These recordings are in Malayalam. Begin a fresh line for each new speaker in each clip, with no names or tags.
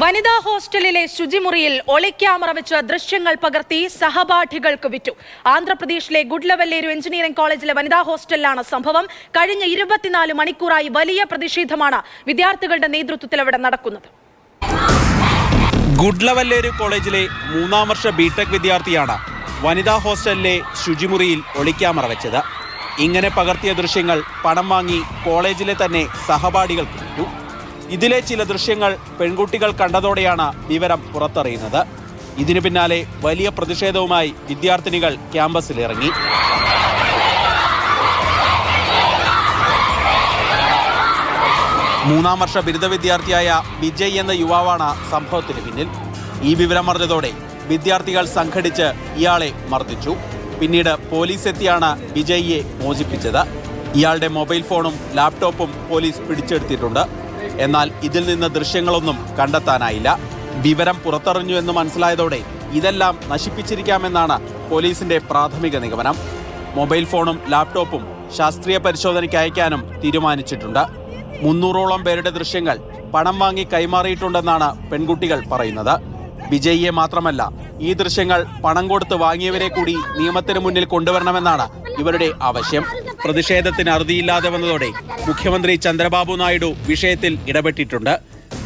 വനിതാ ഹോസ്റ്റലിലെ ശുചിമുറിയിൽ ഒളിക്യാമറ വെച്ച് ദൃശ്യങ്ങൾ പകർത്തി സഹപാഠികൾക്ക് വിറ്റു. ആന്ധ്രാപ്രദേശിലെ ഗുഡ്ലവല്ലേരു എഞ്ചിനീയറിംഗ് കോളേജിലെ വനിതാ ഹോസ്റ്റലിലാണ് സംഭവം. കഴിഞ്ഞ ഇരുപത്തിനാല് മണിക്കൂറായി വലിയ പ്രതിഷേധമാണ് വിദ്യാർത്ഥികളുടെ നേതൃത്വത്തിൽ അവിടെ നടക്കുന്നത്.
ഗുഡ്ലവല്ലേരു കോളേജിലെ മൂന്നാം വർഷ ബിടെക് വിദ്യാർത്ഥിയാണ് വനിതാ ഹോസ്റ്റലിലെ ശുചിമുറിയിൽ ഒളിക്യാമറ വെച്ചത്. ഇങ്ങനെ പകർത്തിയ ദൃശ്യങ്ങൾ പണം വാങ്ങി കോളേജിലെ തന്നെ സഹപാഠികൾക്ക് വിറ്റു. ഇതിലെ ചില ദൃശ്യങ്ങൾ പെൺകുട്ടികൾ കണ്ടതോടെയാണ് വിവരം പുറത്തറിയുന്നത്. ഇതിനു പിന്നാലെ വലിയ പ്രതിഷേധവുമായി വിദ്യാർത്ഥിനികൾ ക്യാമ്പസിലിറങ്ങി. മൂന്നാം വർഷ ബിരുദ വിദ്യാർത്ഥിയായ വിജയ് എന്ന യുവാവാണ് സംഭവത്തിന് പിന്നിൽ. ഈ വിവരം അറിഞ്ഞതോടെ വിദ്യാർത്ഥികൾ സംഘടിച്ച് ഇയാളെ മർദ്ദിച്ചു. പിന്നീട് പോലീസ് എത്തിയാണ് വിജയിയെ മോചിപ്പിച്ചത്. ഇയാളുടെ മൊബൈൽ ഫോണും ലാപ്ടോപ്പും പോലീസ് പിടിച്ചെടുത്തിട്ടുണ്ട്. എന്നാൽ ഇതിൽ നിന്ന് ദൃശ്യങ്ങളൊന്നും കണ്ടെത്താനായില്ല. വിവരം പുറത്തറിഞ്ഞു എന്ന് മനസ്സിലായതോടെ ഇതെല്ലാം നശിപ്പിച്ചിരിക്കാമെന്നാണ് പോലീസിന്റെ പ്രാഥമിക നിഗമനം. മൊബൈൽ ഫോണും ലാപ്ടോപ്പും ശാസ്ത്രീയ പരിശോധനയ്ക്ക് അയക്കാനും തീരുമാനിച്ചിട്ടുണ്ട്. മുന്നൂറോളം പേരുടെ ദൃശ്യങ്ങൾ പണം വാങ്ങി കൈമാറിയിട്ടുണ്ടെന്നാണ് പെൺകുട്ടികൾ പറയുന്നത്. വിജയിയെ മാത്രമല്ല ഈ ദൃശ്യങ്ങൾ പണം കൊടുത്ത് വാങ്ങിയവരെ കൂടി നിയമത്തിന് മുന്നിൽ കൊണ്ടുവരണമെന്നാണ് ഇവരുടെ ആവശ്യം. പ്രതിഷേധത്തിന് അറുതിയില്ലാതെ വന്നതോടെ മുഖ്യമന്ത്രി ചന്ദ്രബാബു നായിഡു വിഷയത്തിൽ ഇടപെട്ടിട്ടുണ്ട്.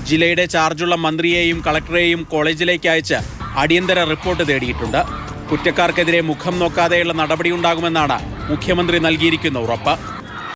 ജില്ലയുടെ ചാർജുള്ള മന്ത്രിയെയും കളക്ടറെയും കോളേജിലേക്ക് അയച്ച് അടിയന്തര റിപ്പോർട്ട് തേടിയിട്ടുണ്ട്. കുറ്റക്കാർക്കെതിരെ മുഖം നോക്കാതെയുള്ള നടപടിയുണ്ടാകുമെന്നാണ് മുഖ്യമന്ത്രി നൽകിയിരിക്കുന്ന ഉറപ്പ്.